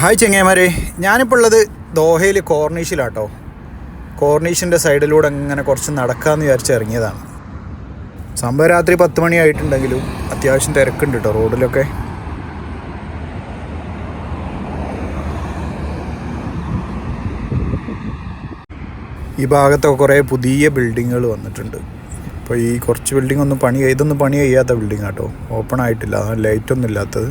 Hi ചെങ്ങേമാരെ ഞാനിപ്പോൾ ഉള്ളത് ദോഹയിൽ കോർണീഷിലാട്ടോ. കോർണീഷിന്റെ സൈഡിലൂടെ അങ്ങനെ കുറച്ച് നടക്കാമെന്ന് വിചാരിച്ച് ഇറങ്ങിയതാണ്. സംഭവം രാത്രി പത്ത് മണിയായിട്ടുണ്ടെങ്കിലും അത്യാവശ്യം തിരക്കുണ്ട് കേട്ടോ റോഡിലൊക്കെ. ഈ ഭാഗത്തൊക്കെ കുറേ പുതിയ ബിൽഡിങ്ങുകൾ വന്നിട്ടുണ്ട്. അപ്പോൾ ഈ കുറച്ച് ബിൽഡിംഗ് ഒന്നും പണി ഇതൊന്നും പണി ചെയ്യാത്ത ബിൽഡിംഗ് ആട്ടോ ഓപ്പൺ ആയിട്ടില്ല. ലൈറ്റൊന്നും ഇല്ലാത്തത്.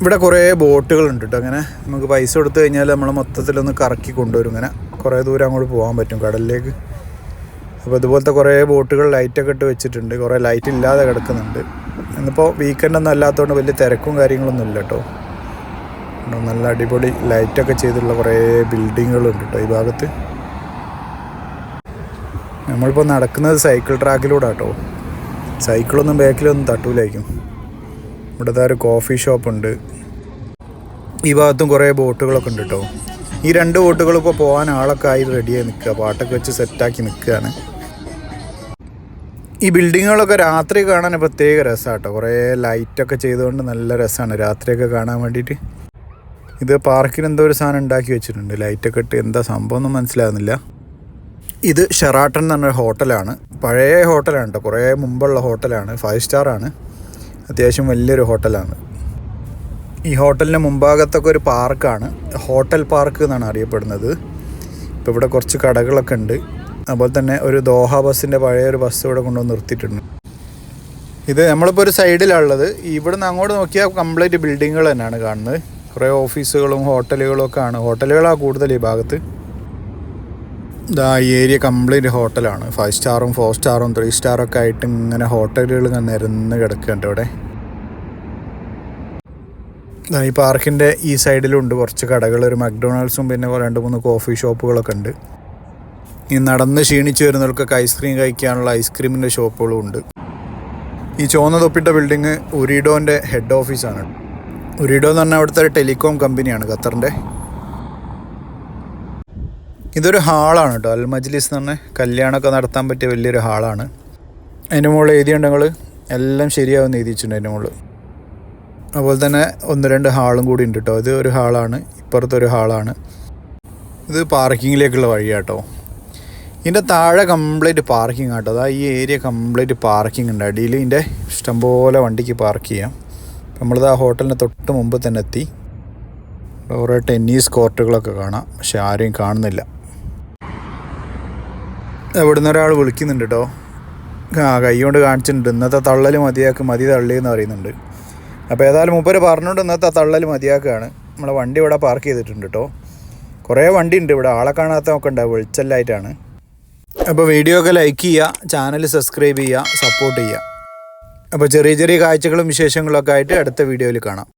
ഇവിടെ കുറേ ബോട്ടുകളുണ്ട് കേട്ടോ അങ്ങനെ നമുക്ക് പൈസ കൊടുത്തു കഴിഞ്ഞാൽ നമ്മൾ മൊത്തത്തിലൊന്ന് കറക്കി കൊണ്ടുവരും. ഇങ്ങനെ കുറേ ദൂരം അങ്ങോട്ട് പോകാൻ പറ്റും കടലിലേക്ക്. അപ്പോൾ ഇതുപോലത്തെ കുറേ ബോട്ടുകൾ ലൈറ്റൊക്കെ ഇട്ട് വെച്ചിട്ടുണ്ട്. കുറേ ലൈറ്റ് ഇല്ലാതെ കിടക്കുന്നുണ്ട്. ഇന്നിപ്പോൾ വീക്കെൻഡ് ഒന്നും അല്ലാത്തതുകൊണ്ട് വലിയ തിരക്കും കാര്യങ്ങളൊന്നും ഇല്ല കേട്ടോ നല്ല അടിപൊളി ലൈറ്റൊക്കെ ചെയ്തിട്ടുള്ള കുറേ ബിൽഡിങ്ങുകളുണ്ട് കേട്ടോ ഈ ഭാഗത്ത്. നമ്മളിപ്പോൾ നടക്കുന്നത് സൈക്കിൾ ട്രാക്കിലൂടെ കേട്ടോ സൈക്കിളൊന്നും ബാക്കിലൊന്നും തട്ടൂലായിരിക്കും. ഇവിടുത്തെ ഒരു കോഫി ഷോപ്പ് ഉണ്ട്. ഈ ഭാഗത്തും കുറേ ബോട്ടുകളൊക്കെ ഉണ്ട് കേട്ടോ ഈ രണ്ട് ബോട്ടുകൾ ഇപ്പോൾ പോകാൻ ആളൊക്കെ ആയി റെഡിയായി നിൽക്കുക പാട്ടൊക്കെ വെച്ച് സെറ്റാക്കി നിൽക്കുകയാണ് ഈ ബിൽഡിങ്ങുകളൊക്കെ രാത്രി കാണാൻ പ്രത്യേക രസമാണ് കേട്ടോ കുറേ ലൈറ്റൊക്കെ ചെയ്തുകൊണ്ട് നല്ല രസമാണ് രാത്രിയൊക്കെ കാണാൻ വേണ്ടിയിട്ട്. ഇത് പാർക്കിന് എന്തോ ഒരു സാധനം ഉണ്ടാക്കി വെച്ചിട്ടുണ്ട്. ലൈറ്റൊക്കെ ഇട്ട് എന്താ സംഭവം ഒന്നും മനസ്സിലാകുന്നില്ല ഇത് ഷെറാട്ടൺ എന്ന് പറഞ്ഞൊരു ഹോട്ടലാണ് പഴയ ഹോട്ടലാണ് കേട്ടോ കുറേ മുമ്പുള്ള ഹോട്ടലാണ് ഫൈവ് സ്റ്റാർ ആണ്. അത്യാവശ്യം വലിയൊരു ഹോട്ടലാണ്. ഈ ഹോട്ടലിന് മുമ്പാകത്തൊക്കെ ഒരു പാർക്കാണ്. ഹോട്ടൽ പാർക്ക് എന്നാണ് അറിയപ്പെടുന്നത്. ഇപ്പോൾ ഇവിടെ കുറച്ച് കടകളൊക്കെ ഉണ്ട്. അതുപോലെ തന്നെ ഒരു ദോഹ ബസ്സിന്റെ പഴയ ഒരു ബസ് ഇവിടെ കൊണ്ടുവന്ന് നിർത്തിയിട്ടുണ്ട്. ഇത് നമ്മളിപ്പോൾ ഒരു സൈഡിലുള്ളത് ഇവിടുന്ന് അങ്ങോട്ട് നോക്കിയാൽ കംപ്ലീറ്റ് ബിൽഡിങ്ങുകൾ തന്നെയാണ് കാണുന്നത്. കുറേ ഓഫീസുകളും ഹോട്ടലുകളും ഒക്കെ ആണ് ഹോട്ടലുകളാണ് കൂടുതൽ ഈ ഭാഗത്ത്. ഇതാ ഈ ഏരിയ കംപ്ലീറ്റ് ഹോട്ടലാണ്. ഫൈവ് സ്റ്റാറും ഫോർ സ്റ്റാറും ത്രീ സ്റ്റാറൊക്കെ ആയിട്ട് ഇങ്ങനെ ഹോട്ടലുകൾ ഇങ്ങനെ നിരന്ന് കിടക്കുന്നുണ്ട് ഇവിടെ. ഈ പാർക്കിന്റെ ഈ സൈഡിലുണ്ട് കുറച്ച് കടകൾ. ഒരു മക്ഡൊണാൾഡ്സും പിന്നെ രണ്ട് മൂന്ന് കോഫി ഷോപ്പുകളൊക്കെ ഉണ്ട്. ഈ നടന്ന് ക്ഷീണിച്ച് വരുന്നവർക്കൊക്കെ ഐസ്ക്രീം കഴിക്കാനുള്ള ഐസ്ക്രീമിന്റെ ഷോപ്പുകളും ഉണ്ട്. ഈ ചുവന്ന തൊപ്പിട്ട ബിൽഡിങ് ഉരിഡോന്റെ ഹെഡ് ഓഫീസാണ്. ഉരിഡോ എന്ന് പറഞ്ഞാൽ അവിടുത്തെ ഒരു ടെലികോം കമ്പനിയാണ് ഖത്തറിന്റെ. ഇതൊരു ഹാളാണ് കേട്ടോ അൽ മജ്ലിസ് എന്ന് പറഞ്ഞാൽ കല്യാണമൊക്കെ നടത്താൻ പറ്റിയ വലിയൊരു ഹാളാണ്. അതിന്റെ മുകളിൽ എഴുതിയുണ്ട് ഞങ്ങൾ എല്ലാം ശരിയാവും എഴുതിയിട്ടുണ്ട് അതിന്റെ മുകളിൽ. അതുപോലെ തന്നെ ഒന്ന് രണ്ട് ഹാളും കൂടി ഉണ്ട് കേട്ടോ ഇത് ഒരു ഹാളാണ്. ഇപ്പുറത്തെ ഒരു ഹാളാണ്. ഇത് പാർക്കിങ്ങിലേക്കുള്ള വഴിയാട്ടോ. ഇതിന്റെ താഴെ കംപ്ലീറ്റ് പാർക്കിംഗ് ആട്ടോ. അതാ ഈ ഏരിയ കംപ്ലീറ്റ് പാർക്കിംഗ് ഉണ്ട്. അടിയിൽ ഇതിന്റെ ഇഷ്ടംപോലെ വണ്ടിക്ക് പാർക്ക് ചെയ്യാം. നമ്മളിത് ആ ഹോട്ടലിന് തൊട്ട് മുമ്പ് തന്നെ എത്തി. കുറേ ടെന്നീസ് കോർട്ടുകളൊക്കെ കാണാം. പക്ഷെ ആരെയും കാണുന്നില്ല. എവിടുന്ന് ഒരാൾ വിളിക്കുന്നുണ്ട് കേട്ടോ ആ കൈ കൊണ്ട് കാണിച്ചിട്ടുണ്ട്. ഇന്നത്തെ തള്ളൽ മതിയാക്ക് മതി തള്ളി എന്ന് പറയുന്നുണ്ട്. അപ്പോൾ ഏതായാലും മൂപ്പര് പറഞ്ഞുകൊണ്ട് ഇന്നത്തെ തള്ളൽ മതിയാക്കുകയാണ് നമ്മളെ വണ്ടി ഇവിടെ പാർക്ക് ചെയ്തിട്ടുണ്ട് കേട്ടോ കുറേ വണ്ടി ഉണ്ട് ഇവിടെ. ആളെ കാണാത്തതൊക്കെ ഉണ്ടാവും വെളിച്ചെല്ലായിട്ടാണ്. അപ്പോൾ വീഡിയോ ഒക്കെ ലൈക്ക് ചെയ്യുക ചാനൽ സബ്സ്ക്രൈബ് ചെയ്യുക സപ്പോർട്ട് ചെയ്യുക അപ്പോൾ ചെറിയ ചെറിയ കാഴ്ചകളും വിശേഷങ്ങളൊക്കെ ആയിട്ട് അടുത്ത വീഡിയോയിൽ കാണാം.